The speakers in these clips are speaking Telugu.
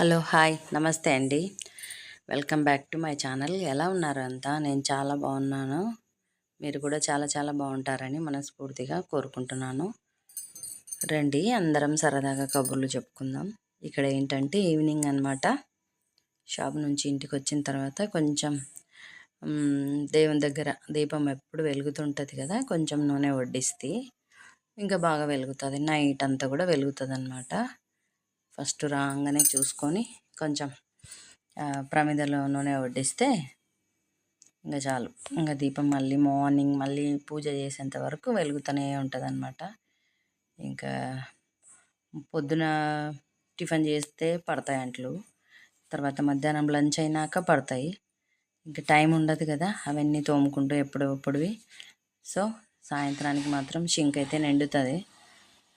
Hello hi. నమస్తే అండి. Welcome back to my channel. ఎలా ఉన్నారు అంతా? నేను చాలా బాగున్నాను. మీరు కూడా చాలా చాలా బాగుంటారని మనస్ఫూర్తిగా కోరుకుంటున్నాను. రండి అందరం సరదాగా కబుర్లు చెప్పుకుందాం. ఇక్కడ ఏంటంటే ఈవినింగ్ అనమాట షాప్ నుంచి ఇంటికి వచ్చిన తర్వాత కొంచెం దేవుని దగ్గర దీపం ఎప్పుడు వెలుగుతుంటుంది కదా కొంచెం నూనె వడ్డిస్తే ఇంకా బాగా వెలుగుతుంది. నైట్ అంతా కూడా వెలుగుతుంది అనమాట ఫస్ట్ రాగానే చూసుకొని కొంచెం ప్రమిదలో నూనె వడ్డిస్తే ఇంకా చాలు. ఇంకా దీపం మళ్ళీ మార్నింగ్ మళ్ళీ పూజ చేసేంత వరకు వెలుగుతూనే ఉంటుంది అనమాట ఇంకా పొద్దున టిఫిన్ చేస్తే పడతాయి అంట్లు. తర్వాత మధ్యాహ్నం లంచ్ అయినాక పడతాయి. ఇంకా టైం ఉండదు కదా అవన్నీ తోముకుంటూ ఎప్పుడప్పుడువి సో సాయంత్రానికి మాత్రం షింక్ అయితే నిండుతుంది.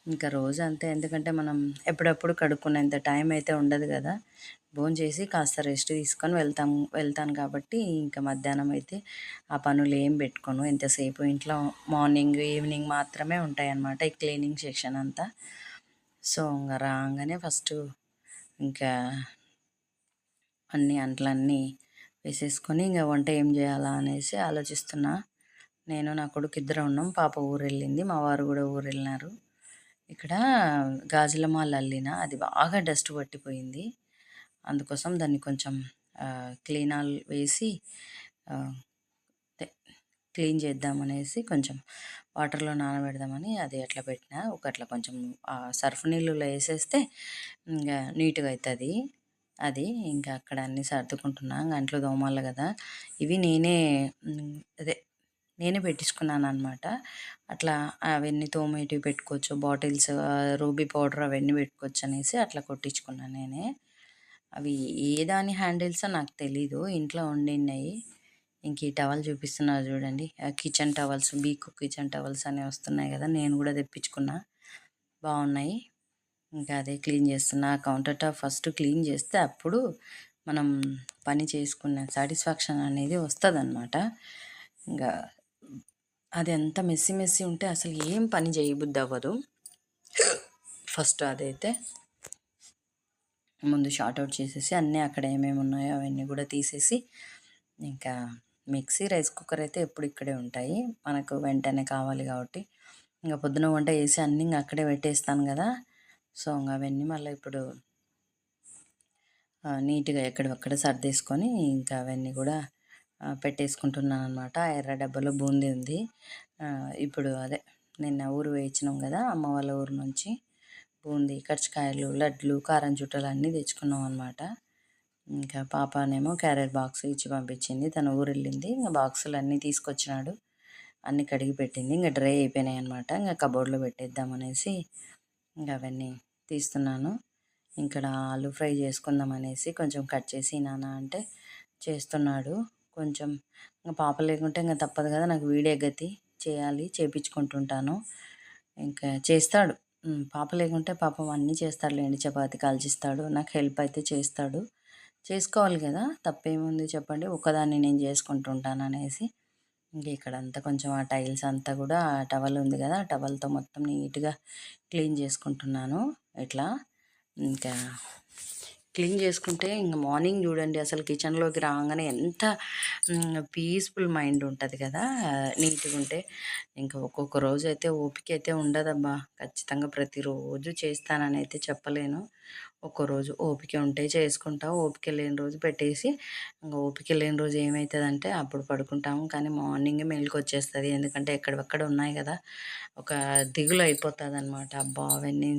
ఇంకా రోజు అంతే ఎందుకంటే మనం ఎప్పుడప్పుడు కడుక్కునేంత టైం అయితే ఉండదు కదా. భోజనం చేసి కాస్త రెస్ట్ తీసుకొని వెళ్తాం వెళ్తాను కాబట్టి ఇంకా మధ్యాహ్నం అయితే ఆ పనులు ఏం పెట్టుకోను. ఎంతసేపు ఇంట్లో మార్నింగ్ ఈవినింగ్ మాత్రమే ఉంటాయన్నమాట ఈ క్లీనింగ్ సెక్షన్ అంతా. సో ఇంకా రాగానే ఫస్ట్ ఇంకా అన్ని అంట్లన్నీ వేసేసుకొని ఇంకా వంట ఏం చేయాలా అనేసి ఆలోచిస్తున్నా. నేను నా కొడుకు ఇద్దరు ఉన్నాం. పాప ఊరు వెళ్ళింది మా వారు కూడా ఊరు వెళ్ళినారు ఇక్కడ గాజుల మాల అల్లిన అది బాగా డస్ట్ పట్టిపోయింది. అందుకోసం దాన్ని కొంచెం క్లీనాల్ వేసి క్లీన్ చేద్దామనేసి కొంచెం వాటర్లో నానబెడదామని అది అట్లా పెట్టిన. ఒక అట్లా కొంచెం సర్ఫ్ నీళ్ళలో వేసేస్తే ఇంకా నీట్గా అవుతుంది అది ఇంకా అక్కడ అన్నీ సర్దుకుంటున్నా. గంటలు దోమాలి కదా. ఇవి నేనే అదే నేనే పెట్టించుకున్నాను అనమాట అట్లా అవన్నీ తోమేటివి పెట్టుకోవచ్చు బాటిల్స్ రూబీ పౌడర్ అవన్నీ పెట్టుకోవచ్చు అనేసి అట్లా కొట్టించుకున్నాను నేనే. అవి ఏ దాని హ్యాండిల్సో నాకు తెలీదు ఇంట్లో ఉండినాయి. ఇంక ఈ టవల్ చూపిస్తున్నారు చూడండి. కిచెన్ టవల్స్ బీకు కిచెన్ టవల్స్ అనేవి వస్తున్నాయి కదా నేను కూడా తెప్పించుకున్నా. బాగున్నాయి. ఇంకా అదే క్లీన్ చేస్తున్నా. కౌంటర్ టాప్ ఫస్ట్ క్లీన్ చేస్తే అప్పుడు మనం పని చేసుకున్న సాటిస్ఫాక్షన్ అనేది వస్తుంది అన్నమాట ఇంకా అది ఎంత మెస్సి మెస్సి ఉంటే అసలు ఏం పని చేయబుద్ధి అవ్వదు ఫస్ట్ అదైతే ముందు షార్ట్ అవుట్ చేసేసి అన్నీ అక్కడ ఏమేమి ఉన్నాయో అవన్నీ కూడా తీసేసి ఇంకా మిక్సీ రైస్ కుక్కర్ అయితే ఎప్పుడు ఇక్కడే ఉంటాయి. మనకు వెంటనే కావాలి కాబట్టి ఇంకా పొద్దున వంట వేసి అన్నీ ఇంకా అక్కడే పెట్టేస్తాను కదా. సో ఇంకా అవన్నీ మళ్ళీ ఇప్పుడు నీట్గా ఎక్కడక్కడ సర్దేసుకొని ఇంకా అవన్నీ కూడా పెట్టేసుకుంటున్నాను అనమాట ఎర్ర డబ్బాలో బూందీ ఉంది. ఇప్పుడు అదే నిన్న ఊరు వేయించినాం కదా అమ్మ వాళ్ళ ఊరు నుంచి బూందీ కర్చకాయలు లడ్లు కారం చుట్టలు అన్నీ తెచ్చుకున్నాం అనమాట ఇంకా పాపనేమో క్యారెట్ బాక్స్ ఇచ్చి పంపించింది తన ఊరు వెళ్ళింది. ఇంకా బాక్సులు అన్నీ తీసుకొచ్చినాడు. అన్నీ కడిగి పెట్టింది. ఇంకా డ్రై అయిపోయినాయి అనమాట ఇంకా కబోర్డ్లో పెట్టేద్దామనేసి ఇంకా అవన్నీ తీస్తున్నాను. ఇక్కడ ఆలు ఫ్రై చేసుకుందాం అనేసి కొంచెం కట్ చేసి నాన్న అంటే చేస్తున్నాడు. కొంచెం ఇంకా పాప లేకుంటే ఇంకా తప్పదు కదా నాకు వీడే గతి చేయాలి చేపించుకుంటుంటాను. ఇంకా చేస్తాడు. పాప లేకుంటే పాపం అన్నీ చేస్తాడులేండి చపాతి కాల్చిస్తాడు నాకు హెల్ప్ అయితే చేస్తాడు. చేసుకోవాలి కదా తప్పేముంది చెప్పండి ఒకదాన్ని నేను చేసుకుంటుంటాను అనేసి. ఇంక ఇక్కడ అంతా కొంచెం ఆ టైల్స్ అంతా కూడా ఆ టవల్ ఉంది కదా ఆ టవల్తో మొత్తం నీట్గా క్లీన్ చేసుకుంటున్నాను. ఇట్లా ఇంకా క్లీన్ చేసుకుంటే ఇంక మార్నింగ్ చూడండి అసలు కిచెన్లోకి రాగానే ఎంత పీస్ఫుల్ మైండ్ ఉంటుంది కదా నీట్గా ఉంటే. ఇంకా ఒక్కొక్క రోజు అయితే ఓపిక అయితే ఉండదబ్బా. ఖచ్చితంగా ప్రతిరోజు చేస్తానని అయితే చెప్పలేను. ఒక్కరోజు ఓపిక ఉంటే చేసుకుంటా. ఓపిక లేని రోజు పెట్టేసి ఇంకా ఓపిక లేని రోజు ఏమవుతుందంటే అప్పుడు పడుకుంటాము. కానీ మార్నింగే మెలకు వచ్చేస్తుంది ఎందుకంటే ఎక్కడెక్కడ ఉన్నాయి కదా ఒక దిగులు అయిపోతుంది అనమాట అబ్బా అవన్నీ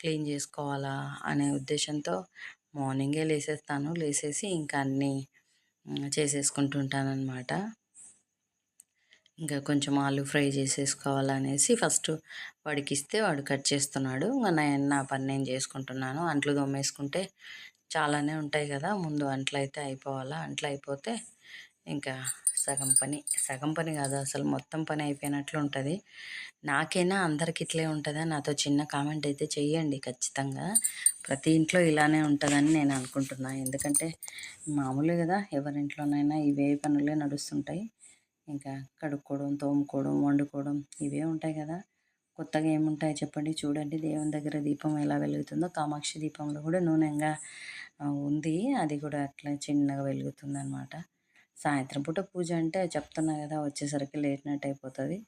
క్లీన్ చేసుకోవాలా అనే ఉద్దేశంతో మార్నింగే లేసేస్తాను. లేసేసి ఇంకా అన్నీ చేసేసుకుంటుంటానమాట ఇంకా కొంచెం ఆలు ఫ్రై చేసేసుకోవాలనేసి ఫస్ట్ వాడికి ఇస్తే వాడు కట్ చేస్తున్నాడు. నేను నా పని నేను చేసుకుంటున్నాను. అంట్లు దొమ్మేసుకుంటే చాలానే ఉంటాయి కదా. ముందు అంట్లు అయితే అయిపోవాలా? అంట్లు అయిపోతే ఇంకా సగం పని. సగం పని కాదు అసలు మొత్తం పని అయిపోయినట్లు ఉంటుంది. నాకైనా అందరికి ఇట్లే ఉంటుందా? నాతో చిన్న కామెంట్ అయితే చెయ్యండి ఖచ్చితంగా. ప్రతి ఇంట్లో ఇలానే ఉంటుందని నేను అనుకుంటున్నాను ఎందుకంటే మామూలే కదా ఎవరింట్లోనైనా ఇవే పనులే నడుస్తుంటాయి. ఇంకా కడుక్కోవడం తోముకోవడం వండుకోవడం ఇవే ఉంటాయి కదా. కొత్తగా ఏముంటాయి చెప్పండి. చూడండి దేవుని దగ్గర దీపం ఎలా వెలుగుతుందో. కామాక్షి దీపంలో కూడా నూనెంగా ఉంది. అది కూడా అట్లా చిన్నగా వెలుగుతుంది అనమాట సాయంత్రం పూట పూజ అంటే చెప్తున్నా కదా వచ్చేసరికి లేట్ నైట్ అయిపోతుంది.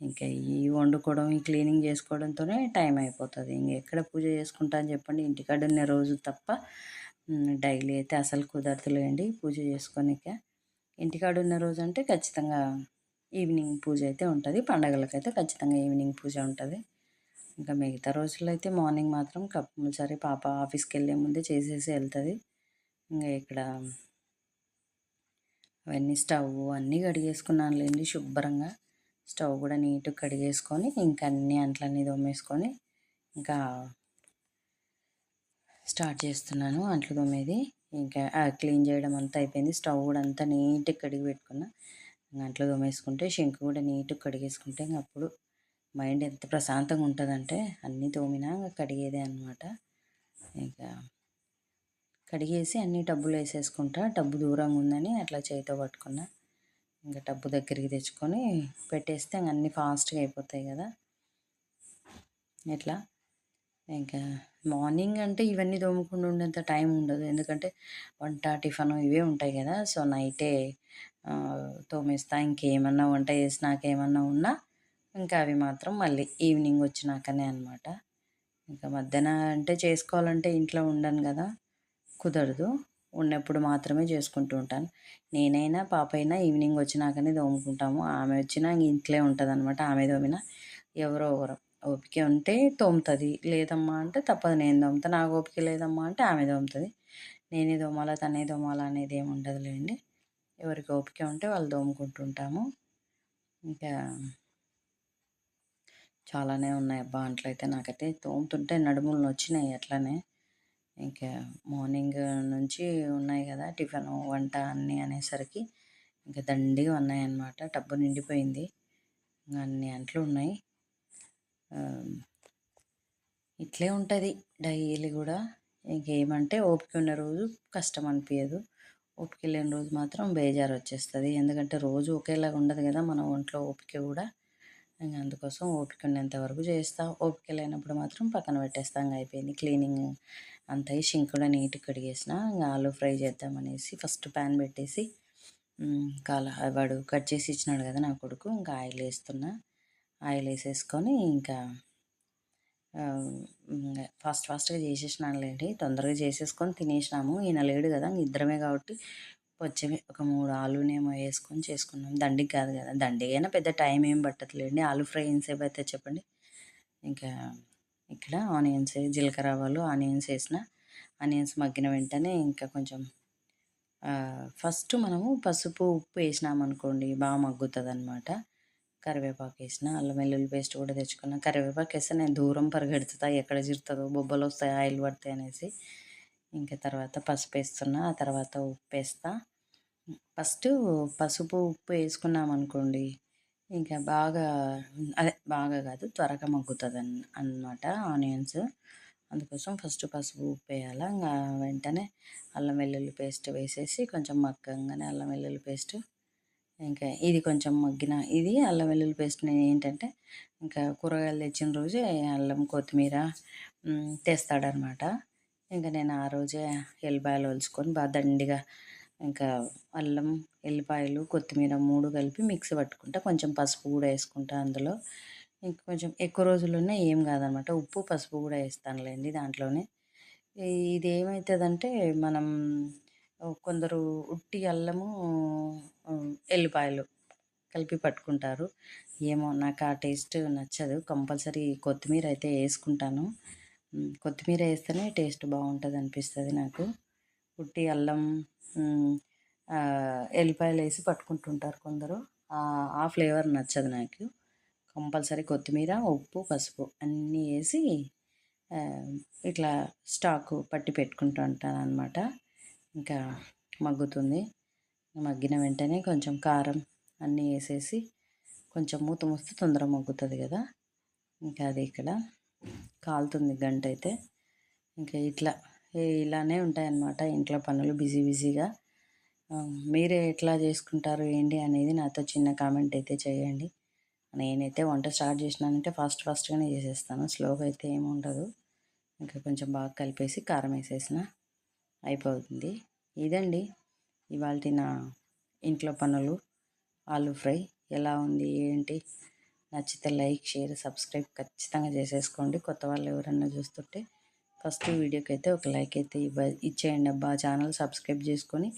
ఇంకా ఈ వండుకోవడం ఈ క్లీనింగ్ చేసుకోవడంతోనే టైం అయిపోతుంది. ఇంకా ఎక్కడ పూజ చేసుకుంటా అని చెప్పండి. ఇంటికాడ ఉన్న రోజు తప్ప డైలీ అయితే అసలు కుదరదులేండి పూజ చేసుకోనిక. ఇంటికాడ ఉన్న రోజు అంటే ఖచ్చితంగా ఈవినింగ్ పూజ అయితే ఉంటుంది. పండగలకైతే ఖచ్చితంగా ఈవినింగ్ పూజ ఉంటుంది. ఇంకా మిగతా రోజుల్లో అయితే మార్నింగ్ మాత్రం కంపల్సరీ పాప ఆఫీస్కి వెళ్ళే ముందే చేసేసి వెళ్తుంది. ఇంకా ఇక్కడ అవన్నీ స్టవ్ అన్నీ కడిగేసుకున్నాను లేండి శుభ్రంగా. స్టవ్ కూడా నీట్గా కడిగేసుకొని ఇంకా అన్ని అంట్లన్నీ తోమేసుకొని ఇంకా స్టార్ట్ చేస్తున్నాను అంట్లు తోమేది. ఇంకా క్లీన్ చేయడం అంతా అయిపోయింది. స్టవ్ కూడా అంతా నీట్గా కడిగి పెట్టుకున్నా. అంట్లు తోమేసుకుంటే షింక్ కూడా నీట్గా కడిగేసుకుంటే ఇంక అప్పుడు మైండ్ ఎంత ప్రశాంతంగా ఉంటుందంటే అన్నీ తోమినా కడిగేదే అనమాట ఇంకా కడిగేసి అన్ని టబ్బులు వేసేసుకుంటా టబ్బు దూరంగా ఉందని అట్లా చేతితో పట్టుకున్నా. ఇంకా టబ్బు దగ్గరికి తెచ్చుకొని పెట్టేస్తే అన్నీ ఫాస్ట్గా అయిపోతాయి కదా. ఇట్లా ఇంకా మార్నింగ్ అంటే ఇవన్నీ తోముకుండా ఉండేంత టైం ఉండదు. ఎందుకంటే వంట టిఫిన్ ఇవే ఉంటాయి కదా. సో నైటే తోమేస్తా. ఇంకేమన్నా వంట చేసినాక ఏమన్నా ఉన్నా ఇంకా అవి మాత్రం మళ్ళీ ఈవినింగ్ వచ్చినాకనే అనమాట ఇంకా మధ్యాహ్నం అంటే చేసుకోవాలంటే ఇంట్లో ఉండను కదా. కుదరదు. ఉన్నప్పుడు మాత్రమే చేసుకుంటూ ఉంటాను. నేనైనా పాప అయినా ఈవినింగ్ వచ్చినాకనే తోముకుంటాము. ఆమె వచ్చినా ఇంట్లో ఉంటుంది అనమాట ఆమె తోమినా ఎవరో ఒకరు. ఓపిక ఉంటే తోముతుంది. లేదమ్మా అంటే తప్పదు నేను తోముతా. నాకు ఓపిక లేదమ్మా అంటే ఆమె తోముతుంది. నేనే దోమాలా తనే దోమాలా అనేది ఏమి ఉండదులేండి. ఎవరికి ఓపిక ఉంటే వాళ్ళు తోముకుంటుంటాము. ఇంకా చాలానే ఉన్నాయి అబ్బా అంట్లో అయితే నాకైతే. తోముతుంటే నడుములు వచ్చినాయి అట్లనే. ఇంకా మార్నింగ్ నుంచి ఉన్నాయి కదా టిఫిన్ వంట అన్నీ అనేసరికి ఇంకా దండిగా ఉన్నాయన్నమాట. టబ్బు నిండిపోయింది. అన్ని అంట్లు ఉన్నాయి. ఇట్లే ఉంటుంది డైలీ కూడా. ఇంకేమంటే ఓపిక ఉన్న రోజు కష్టం అనిపించదు ఓపిక లేని రోజు మాత్రం బేజారు వచ్చేస్తుంది ఎందుకంటే రోజు ఒకేలాగా ఉండదు కదా మన ఒంట్లో ఓపిక కూడా. ఇంకా అందుకోసం ఓపిక ఉన్నంత వరకు చేస్తా. ఓపిక లేనప్పుడు మాత్రం పక్కన పెట్టేస్తాం. అయిపోయింది క్లీనింగ్ అంతా షింక్ కూడా నీట్గా కడిగేసిన. ఇంకా ఆలు ఫ్రై చేద్దామనేసి ఫస్ట్ ప్యాన్ పెట్టేసి కాల వాడు కట్ చేసి ఇచ్చినాడు కదా నా కొడుకు. ఇంకా ఆయిల్ వేస్తున్నా. ఆయిల్ వేసేసుకొని ఇంకా ఫాస్ట్ ఫాస్ట్గా చేసేసినానులేండి తొందరగా చేసేసుకొని తినేసినాము. ఈయన లేడు కదా ఇద్దరమే కాబట్టి వచ్చేవి ఒక మూడు ఆలునేమో వేసుకొని చేసుకున్నాం. దండికి కాదు కదా దండిగైనా పెద్ద టైం ఏం పట్టట్లేండి ఆలు ఫ్రై ఎంతసేపు అయితే చెప్పండి. ఇంకా ఇక్కడ ఆనియన్స్ జీలకర్ర ఆవాలు ఆనియన్స్ వేసిన ఆనియన్స్ మగ్గిన వెంటనే ఇంకా కొంచెం ఫస్ట్ మనము పసుపు ఉప్పు వేసినామనుకోండి బాగా మగ్గుతుంది అనమాట కరివేపాకు వేసిన అల్లం వెల్లుల్లి పేస్ట్ కూడా తెచ్చుకున్నా. కరివేపాకు వేస్తే నేను దూరం పరిగెడుతుందా ఎక్కడ చిరుతుందో బొబ్బలు వస్తాయి ఆయిల్ పడతాయి అనేసి. ఇంకా తర్వాత పసుపు వేస్తున్నా ఆ తర్వాత ఉప్పు వేస్తా. ఫస్ట్ పసుపు ఉప్పు వేసుకున్నాం అనుకోండి ఇంకా బాగా అదే బాగా కాదు త్వరగా మగ్గుతుంది అన్ అనమాట ఆనియన్స్. అందుకోసం ఫస్ట్ పసుపు ఉప్పు వేయాలి ఇంకా వెంటనే అల్లం వెల్లుల్లి పేస్ట్ వేసేసి కొంచెం మగ్గంగానే అల్లం వెల్లుల్లి పేస్ట్ ఇంకా ఇది కొంచెం మగ్గిన ఇది అల్లం వెల్లుల్లి పేస్ట్ నేను ఏంటంటే ఇంకా కూరగాయలు తెచ్చిన రోజే అల్లం కొత్తిమీర తెస్తాడనమాట. ఇంకా నేను ఆ రోజే ఎల్లిపాయలు వలుచుకొని బాగా దండిగా ఇంకా అల్లం ఎల్లిపాయలు కొత్తిమీర మూడు కలిపి మిక్సీ పట్టుకుంటా. కొంచెం పసుపు కూడా వేసుకుంటా అందులో. ఇంకా కొంచెం ఎక్కువ రోజుల్లోనే ఏం కాదనమాట. ఉప్పు పసుపు కూడా వేస్తానులేండి దాంట్లోనే. ఇది ఏమవుతుందంటే మనం కొందరు ఉట్టి అల్లము ఎల్లిపాయలు కలిపి పట్టుకుంటారు. ఏమో నాకు ఆ టేస్ట్ నచ్చదు. కంపల్సరీ కొత్తిమీర అయితే వేసుకుంటాను. కొత్తిమీర వేస్తేనే టేస్ట్ బాగుంటుంది అనిపిస్తుంది నాకు. ఉట్టి అల్లం ఎల్లిపాయలు వేసి పట్టుకుంటుంటారు కొందరు. ఆ ఫ్లేవర్ నచ్చదు నాకు. కంపల్సరీ కొత్తిమీర ఉప్పు పసుపు అన్నీ వేసి ఇట్లా స్టాకు పట్టి పెట్టుకుంటూ ఉంటాను అనమాట ఇంకా మగ్గుతుంది. మగ్గిన వెంటనే కొంచెం కారం అన్నీ వేసేసి కొంచెం మూత మూస్తే తొందరగా మగ్గుతుంది కదా. ఇంకా అది ఇక్కడ కాలుతుంది గంట అయితే. ఇంకా ఇట్లా ఇలానే ఉంటాయన్నమాట ఇంట్లో పనులు బిజీ బిజీగా. మీరే ఎట్లా చేసుకుంటారు ఏంటి అనేది నాతో చిన్న కామెంట్ అయితే చేయండి. నేనైతే వంట స్టార్ట్ చేసినానంటే ఫాస్ట్ ఫాస్ట్గానే చేసేస్తాను స్లోగా అయితే ఏమి ఉండదు. ఇంకా కొంచెం బాగా కలిపేసి కారం వేసేసిన. అయిపోతుంది. ఇదండి ఇవాళ నా ఇంట్లో పనులు. ఆలు ఫ్రై ఎలా ఉంది ఏంటి? నచ్చితే లైక్ షేర్ సబ్స్క్రైబ్ ఖచ్చితంగా చేసేసుకోండి. కొత్త వాళ్ళు ఎవరన్నా చూస్తుంటే ఫస్ట్ వీడియోకి అయితే ఒక లైక్ అయితే ఇవ్వ ఇచ్చేయండి అబ్బా. ఛానల్ సబ్స్క్రైబ్ చేసుకొని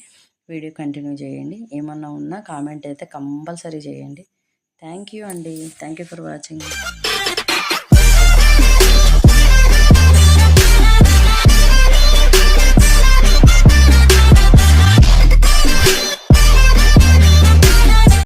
వీడియో కంటిన్యూ చేయండి. ఏమన్నా ఉన్నా కామెంట్ అయితే కంపల్సరీ చేయండి. థ్యాంక్ యూ అండి. Thank you for watching.